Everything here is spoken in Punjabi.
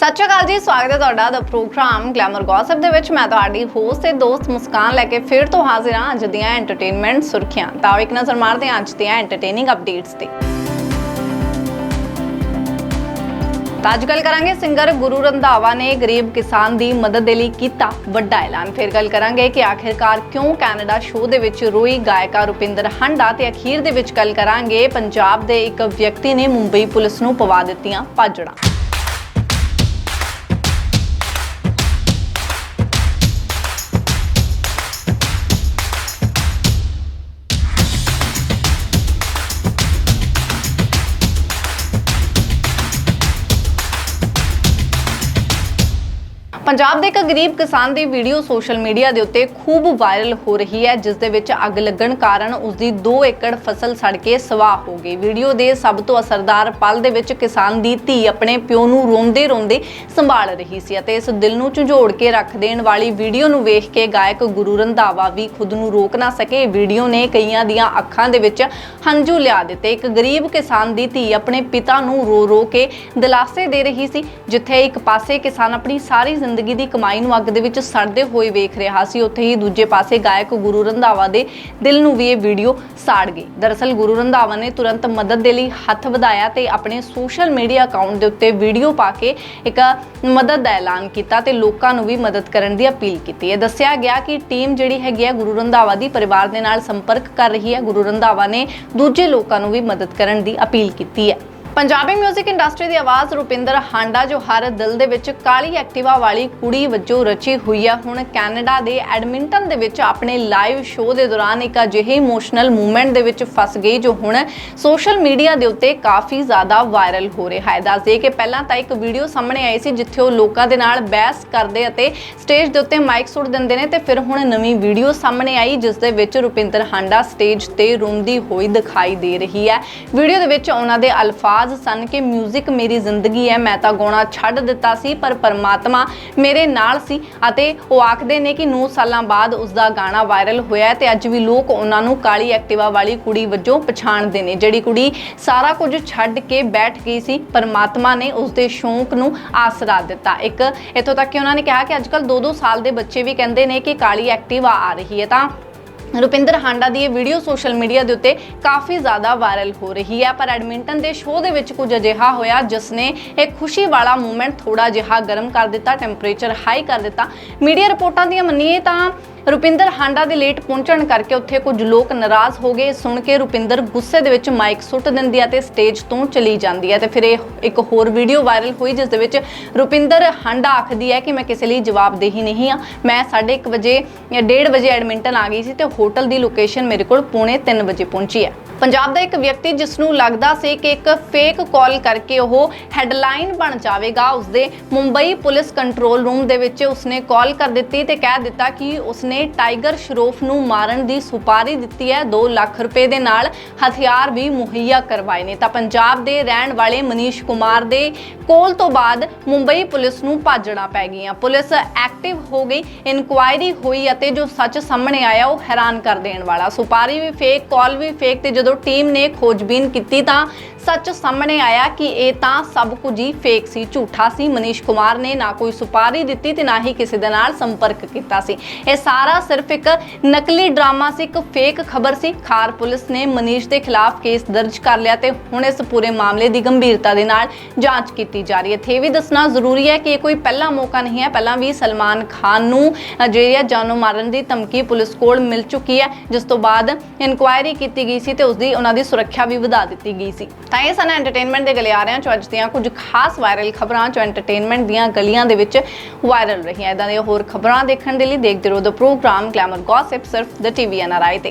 ਸਤਿ ਸ਼੍ਰੀ ਅਕਾਲ ਜੀ, ਸਵਾਗਤ ਹੈ ਤੁਹਾਡਾ ਦਾ ਪ੍ਰੋਗਰਾਮ ਗਲੈਮਰ ਗੌਸਪ ਦੇ ਵਿੱਚ। ਮੈਂ ਤੁਹਾਡੀ ਹੋਸਟ ਤੇ ਦੋਸਤ ਮੁਸਕਾਨ ਲੈ ਕੇ ਫਿਰ ਤੋਂ ਹਾਜ਼ਰ ਹਾਂ ਅੱਜ ਦੀਆਂ ਐਂਟਰਟੇਨਮੈਂਟ ਸੁਰਖੀਆਂ। ਤਾਂ ਇੱਕ ਨਜ਼ਰ ਮਾਰਦੇ ਹਾਂ ਅੱਜ ਦੀਆਂ ਐਂਟਰਟੇਨਿੰਗ ਅਪਡੇਟਸ ਤੇ। ਤਾਂ ਅੱਜ ਗੱਲ ਕਰਾਂਗੇ ਸਿੰਗਰ ਗੁਰੂ ਰੰਧਾਵਾ ਨੇ ਗਰੀਬ ਕਿਸਾਨ ਦੀ ਮਦਦ ਦੇ ਲਈ ਕੀਤਾ ਵੱਡਾ ਐਲਾਨ। ਫਿਰ ਗੱਲ ਕਰਾਂਗੇ ਕਿ ਆਖਿਰਕਾਰ ਕਿਉਂ ਕੈਨੇਡਾ ਸ਼ੋਅ ਦੇ ਵਿੱਚ ਰੋਈ ਗਾਇਕਾ ਰੁਪਿੰਦਰ ਹੰਡਾ ਤੇ ਅਖੀਰ ਦੇ ਵਿੱਚ ਗੱਲ ਕਰਾਂਗੇ ਪੰਜਾਬ ਦੇ ਇੱਕ ਵਿਅਕਤੀ ਨੇ ਮੁੰਬਈ ਪੁਲਿਸ ਨੂੰ ਪਵਾ ਦਿੱਤੀਆਂ ਭਾਜੜਾਂ। ਪੰਜਾਬ ਦੇ ਇੱਕ ਗਰੀਬ ਕਿਸਾਨ ਦੀ ਵੀਡੀਓ ਸੋਸ਼ਲ ਮੀਡੀਆ ਦੇ ਉੱਤੇ ਖੂਬ ਵਾਇਰਲ ਹੋ ਰਹੀ ਹੈ, ਜਿਸ ਦੇ ਵਿੱਚ ਅੱਗ ਲੱਗਣ ਕਾਰਨ ਉਸ ਦੀ 2 ਏਕੜ ਫਸਲ ਸੜ ਕੇ ਸਵਾਹ ਹੋ ਗਈ। ਵੀਡੀਓ ਦੇ ਸਭ ਤੋਂ ਅਸਰਦਾਰ ਪਲ ਦੇ ਵਿੱਚ ਕਿਸਾਨ ਦੀ ਧੀ ਆਪਣੇ ਪਿਓ ਨੂੰ ਰੋਂਦੇ-ਰੋਂਦੇ ਸੰਭਾਲ ਰਹੀ ਸੀ ਅਤੇ ਇਸ ਦਿਲ ਨੂੰ ਝੰਜੋੜ ਕੇ ਰੱਖ ਦੇਣ ਵਾਲੀ ਵੀਡੀਓ ਨੂੰ ਵੇਖ ਕੇ ਗਾਇਕ ਗੁਰੂ ਰੰਧਾਵਾ ਵੀ ਖੁਦ ਨੂੰ ਰੋਕ ਨਾ ਸਕੇ। ਵੀਡੀਓ ਨੇ ਕਈਆਂ ਦੀਆਂ ਅੱਖਾਂ ਦੇ ਵਿੱਚ ਹੰਝੂ ਲਿਆ ਦਿੱਤੇ। ਇੱਕ ਗਰੀਬ ਕਿਸਾਨ ਦੀ ਧੀ ਆਪਣੇ ਪਿਤਾ ਨੂੰ ਰੋ-ਰੋ ਕੇ ਦਿਲਾਸੇ ਦੇ ਰਹੀ ਸੀ, ਜਿੱਥੇ ਇੱਕ ਪਾਸੇ ਕਿਸਾਨ ਆਪਣੀ ਸਾਰੀ ਜ਼ਿੰਦਗੀ ਦੀ ਕਮਾਈ ਨੂੰ ਅੱਗ ਦੇ ਵਿੱਚ ਸੜਦੇ ਹੋਏ ਵੇਖ ਰਿਹਾ ਸੀ। ਉੱਥੇ ਹੀ ਦੂਜੇ ਪਾਸੇ ਗਾਇਕ ਗੁਰੂ ਰੰਧਾਵਾ ਦੇ ਦਿਲ ਨੂੰ ਵੀ ਇਹ ਵੀਡੀਓ ਸਾੜ ਗਈ ਦਰਅਸਲ ਗੁਰੂ ਰੰਧਾਵਾ ਨੇ ਤੁਰੰਤ ਮਦਦ ਦੇ ਲਈ ਹੱਥ ਵਧਾਇਆ ਤੇ ਆਪਣੇ ਸੋਸ਼ਲ ਮੀਡੀਆ ਅਕਾਊਂਟ ਦੇ ਉੱਤੇ ਵੀਡੀਓ ਪਾ ਕੇ ਇੱਕ ਮਦਦ ਦਾ ਐਲਾਨ ਕੀਤਾ ਤੇ ਲੋਕਾਂ ਨੂੰ ਵੀ ਮਦਦ ਕਰਨ ਦੀ ਅਪੀਲ ਕੀਤੀ। ਹੈ ਦੱਸਿਆ ਗਿਆ ਕਿ ਟੀਮ ਜਿਹੜੀ ਹੈਗੀ ਹੈ ਗੁਰੂ ਰੰਧਾਵਾ ਦੀ ਪਰਿਵਾਰ ਦੇ ਨਾਲ ਸੰਪਰਕ ਕਰ ਰਹੀ ਹੈ। ਗੁਰੂ ਰੰਧਾਵਾ ਨੇ ਦੂਜੇ ਲੋਕਾਂ ਨੂੰ ਵੀ ਮਦਦ ਕਰਨ ਦੀ ਅਪੀਲ ਕੀਤੀ ਹੈ। ਪੰਜਾਬੀ 뮤직 ਇੰਡਸਟਰੀ ਦੀ ਆਵਾਜ਼ ਰੁਪਿੰਦਰ ਹਾਂਡਾ, ਜੋ ਹਰ ਦਿਲ ਦੇ ਵਿੱਚ ਕਾਲੀ ਐਕਟਿਵਾ ਵਾਲੀ ਕੁੜੀ ਵਜੋਂ ਰਚੀ ਹੋਈ ਹੈ ਹੁਣ ਕੈਨੇਡਾ ਦੇ ਐਡਮਿੰਟਨ ਦੇ ਵਿੱਚ ਆਪਣੇ ਲਾਈਵ ਸ਼ੋਅ ਦੇ ਦੌਰਾਨ ਇੱਕ ਅਜਿਹੇ ਇਮੋਸ਼ਨਲ ਮੂਵਮੈਂਟ ਦੇ ਵਿੱਚ ਫਸ ਗਈ, ਜੋ ਹੁਣ ਸੋਸ਼ਲ ਮੀਡੀਆ ਦੇ ਉੱਤੇ ਕਾਫੀ ਜ਼ਿਆਦਾ ਵਾਇਰਲ ਹੋ ਰਿਹਾ ਹੈ। ਦੱਸ ਦੱਸਦੇ ਕਿ ਪਹਿਲਾਂ ਤਾਂ ਇੱਕ ਵੀਡੀਓ ਸਾਹਮਣੇ ਆਈ ਸੀ, ਜਿੱਥੇ ਉਹ ਲੋਕਾਂ ਦੇ ਨਾਲ ਬਹਿਸ ਕਰਦੇ ਅਤੇ ਸਟੇਜ ਦੇ ਉੱਤੇ ਮਾਈਕ ਸੁੱਟ ਦਿੰਦੇ ਨੇ ਤੇ ਫਿਰ ਹੁਣ ਨਵੀਂ ਵੀਡੀਓ ਸਾਹਮਣੇ ਆਈ, ਜਿਸ ਦੇ ਵਿੱਚ ਰੁਪਿੰਦਰ ਹਾਂਡਾ ਸਟੇਜ ਤੇ ਰੋਂਦੀ ਹੋਈ ਦਿਖਾਈ ਦੇ ਰਹੀ ਹੈ। ਵੀਡੀਓ ਦੇ ਵਿੱਚ ਉਹਨਾਂ ਦੇ ਅਲਫਾਜ਼ ਸਨ ਕਿ 뮤직 ਮੇਰੀ ਜ਼ਿੰਦਗੀ ਹੈ, ਮੈਂ ਤਾਂ ਗਾਉਣਾ ਛੱਡ ਦਿੱਤਾ ਸੀ, ਪਰ ਪਰਮਾਤਮਾ ਮੇਰੇ ਨਾਲ ਸੀ ਅਤੇ ਉਹ ਆਖਦੇ ਨੇ ਕਿ 9 ਸਾਲਾਂ ਬਾਅਦ ਉਸ ਦਾ ਗਾਣਾ ਵਾਇਰਲ ਹੋਇਆ ਤੇ ਅੱਜ ਵੀ ਲੋਕ ਉਹਨਾਂ ਨੂੰ ਕਾਲੀ ਐਕਟਿਵਾ ਵਾਲੀ ਕੁੜੀ ਵਜੋਂ ਪਛਾਣਦੇ ਨੇ। ਜਿਹੜੀ ਕੁੜੀ ਸਾਰਾ ਕੁਝ ਛੱਡ ਕੇ ਬੈਠ ਗਈ ਸੀ, ਪਰਮਾਤਮਾ ਨੇ ਉਸ ਦੇ ਸ਼ੌਂਕ ਨੂੰ ਆਸਰਾ ਦਿੱਤਾ। ਇੱਕ ਇੱਥੋਂ ਤੱਕ ਕਿ ਉਹਨਾਂ ਨੇ ਕਿਹਾ ਕਿ ਅੱਜਕੱਲ 2-2 ਸਾਲ ਦੇ ਬੱਚੇ ਵੀ ਕਹਿੰਦੇ ਨੇ ਕਿ ਕਾਲੀ ਐਕਟਿਵਾ ਆ ਰਹੀ ਹੈ। ਤਾਂ ਰੁਪਿੰਦਰ ਹਾਂਡਾ ਦੀ ਇਹ ਵੀਡੀਓ ਸੋਸ਼ਲ ਮੀਡੀਆ ਦੇ ਉੱਤੇ ਕਾਫੀ ਜ਼ਿਆਦਾ ਵਾਇਰਲ ਹੋ ਰਹੀ ਹੈ। ਪਰ ਐਡਮਿੰਟਨ ਦੇ ਸ਼ੋਅ ਦੇ ਵਿੱਚ ਕੁਝ ਅਜਿਹਾ ਹੋਇਆ ਜਿਸ ਨੇ ਇਹ ਖੁਸ਼ੀ ਵਾਲਾ ਮੂਮੈਂਟ ਥੋੜਾ ਜਿਹਾ ਗਰਮ ਕਰ ਦਿੱਤਾ ਟੈਂਪਰੇਚਰ ਹਾਈ ਕਰ ਦਿੱਤਾ। ਮੀਡੀਆ ਰਿਪੋਰਟਾਂ ਦੀਆਂ ਮੰਨੀਏ ਤਾਂ ਰੁਪਿੰਦਰ ਹਾਂਡਾ ਦੇ ਲੇਟ ਪਹੁੰਚਣ ਕਰਕੇ ਉੱਥੇ ਕੁਝ ਲੋਕ ਨਾਰਾਜ਼ ਹੋ ਗਏ। ਸੁਣ ਕੇ ਰੁਪਿੰਦਰ ਗੁੱਸੇ ਦੇ ਵਿੱਚ ਮਾਈਕ ਸੁੱਟ ਦਿੰਦੀ ਹੈ ਤੇ ਸਟੇਜ ਤੋਂ ਚਲੀ ਜਾਂਦੀ ਹੈ ਤੇ ਫਿਰ ਇਹ ਇੱਕ ਹੋਰ ਵੀਡੀਓ ਵਾਇਰਲ ਹੋਈ, ਜਿਸ ਦੇ ਵਿੱਚ ਰੁਪਿੰਦਰ ਹਾਂਡਾ ਆਖਦੀ ਹੈ ਕਿ ਮੈਂ ਕਿਸੇ ਲਈ ਜਵਾਬਦੇਹੀ ਨਹੀਂ ਆ ਮੈਂ 1:30 ਵਜੇ ਜਾਂ 1:30 ਵਜੇ ਐਡਮਿੰਟਨ ਆ ਗਈ ਸੀ ਤੇ ਹੋਟਲ ਦੀ ਲੋਕੇਸ਼ਨ ਮੇਰੇ ਕੋਲ ਪੌਣੇ 3 ਵਜੇ ਪਹੁੰਚੀ ਹੈ। ਪੰਜਾਬ ਦਾ ਇੱਕ ਵਿਅਕਤੀ ਜਿਸ ਨੂੰ ਲੱਗਦਾ ਸੀ ਕਿ ਇੱਕ ਫੇਕ ਕਾਲ ਕਰਕੇ ਉਹ ਹੈਡਲਾਈਨ ਬਣ ਜਾਵੇਗਾ, ਉਸਦੇ ਮੁੰਬਈ ਪੁਲਿਸ ਕੰਟਰੋਲ ਰੂਮ ਦੇ ਵਿੱਚ ਉਸਨੇ ਕਾਲ ਕਰ ਦਿੱਤੀ ਤੇ ਕਹਿ ਦਿੱਤਾ ਕਿ ਉਸਨੇ ਟਾਈਗਰ ਸ਼ਰੋਫ ਨੂੰ ਮਾਰਨ ਦੀ ਸੁਪਾਰੀ ਦਿੱਤੀ ਹੈ। 2 ਲੱਖ ਰੁਪਏ ਦੇ ਨਾਲ ਹਥਿਆਰ ਵੀ ਮੁਹੱਈਆ ਕਰਵਾਏ ਨੇ। ਤਾਂ ਪੰਜਾਬ ਦੇ ਰਹਿਣ ਵਾਲੇ ਮਨੀਸ਼ ਕੁਮਾਰ ਦੇ ਕੋਲ ਤੋਂ ਬਾਅਦ ਮੁੰਬਈ ਪੁਲਿਸ ਨੂੰ ਭਾਜਣਾ ਪੈ ਗਈਆਂ। ਪੁਲਿਸ ਐਕਟਿਵ ਹੋ ਗਈ ਇਨਕੁਆਇਰੀ ਹੋਈ ਅਤੇ ਜੋ ਸੱਚ ਸਾਹਮਣੇ ਆਇਆ, ਉਹ ਹੈਰਾਨ ਕਰ ਦੇਣ ਵਾਲਾ। ਸੁਪਾਰੀ ਵੀ ਫੇਕ ਕਾਲ ਵੀ ਫੇਕ ਤੇ ਜਦੋਂ ਟੀਮ ਨੇ ਖੋਜਬੀਨ ਕੀਤੀ ਤਾਂ ਸੱਚ ਸਾਹਮਣੇ ਆਇਆ ਕਿ ਇਹ ਤਾਂ ਸਭ ਕੁਝ ਹੀ ਫੇਕ ਸੀ, ਝੂਠਾ ਸੀ। ਮਨੀਸ਼ ਕੁਮਾਰ ਨੇ ਨਾ ਕੋਈ ਸੁਪਾਰੀ ਦਿੱਤੀ ਤੇ ਨਾ ਹੀ ਕਿਸੇ ਦੇ ਨਾਲ ਸੰਪਰਕ ਕੀਤਾ ਸੀ। ਇਹ ਸਾਰਾ ਸਿਰਫ ਇੱਕ ਨਕਲੀ ਡਰਾਮਾ ਸੀ, ਇੱਕ ਫੇਕ ਖਬਰ ਸੀ। ਖਾਰ ਪੁਲਿਸ ਨੇ ਮਨੀਸ਼ ਦੇ ਖਿਲਾਫ ਕੇਸ ਦਰਜ ਕਰ ਲਿਆ ਤੇ ਹੁਣ ਇਸ ਪੂਰੇ ਮਾਮਲੇ ਦੀ ਗੰਭੀਰਤਾ ਦੇ ਨਾਲ ਜਾਂਚ ਕੀਤੀ ਜਾ ਰਹੀ ਹੈ। ਇੱਥੇ ਇਹ ਵੀ ਦੱਸਣਾ ਜ਼ਰੂਰੀ ਹੈ ਕਿ ਇਹ ਕੋਈ ਪਹਿਲਾ ਮੌਕਾ ਨਹੀਂ ਹੈ। ਪਹਿਲਾਂ ਵੀ ਸਲਮਾਨ ਖਾਨ ਨੂੰ ਜਿਹੜੀ ਹੈ ਜਾਨੋਂ ਮਾਰਨ ਦੀ ਧਮਕੀ ਪੁਲਿਸ ਕੋਲ ਮਿਲ ਚੁੱਕੀ ਹੈ, ਜਿਸ ਤੋਂ ਬਾਅਦ ਇਨਕੁਆਇਰੀ ਕੀਤੀ ਗਈ ਸੀ ਤੇ ਉਸ ਦੀ ਉਹਨਾਂ ਦੀ ਸੁਰੱਖਿਆ ਵੀ ਵਧਾ ਦਿੱਤੀ ਗਈ ਸੀ। ਤਾਂ ਇਹ ਸਨ ਐਂਟਰਟੇਨਮੈਂਟ ਦੇ ਗਲਿਆਰਿਆਂ ਚੋਂ ਅੱਜ ਦੀਆਂ ਕੁਝ ਖਾਸ ਵਾਇਰਲ ਖਬਰਾਂ ਚੋਂ ਐਂਟਰਟੇਨਮੈਂਟ ਦੀਆਂ ਗਲੀਆਂ ਦੇ ਵਿੱਚ ਵਾਇਰਲ ਰਹੀਆਂ। ਇਦਾਂ ਦੀਆਂ ਹੋਰ ਖਬਰਾਂ ਦੇਖਣ ਦੇ ਲਈ ਦੇਖਦੇ ਰਹੋ ਦ ਪ੍ਰੋਗਰਾਮ ਗਲੈਮਰ ਗੌਸਿਪ ਸਿਰਫ ਦ ਟੀਵੀ ਐਨਆਰਆਈ ਤੇ।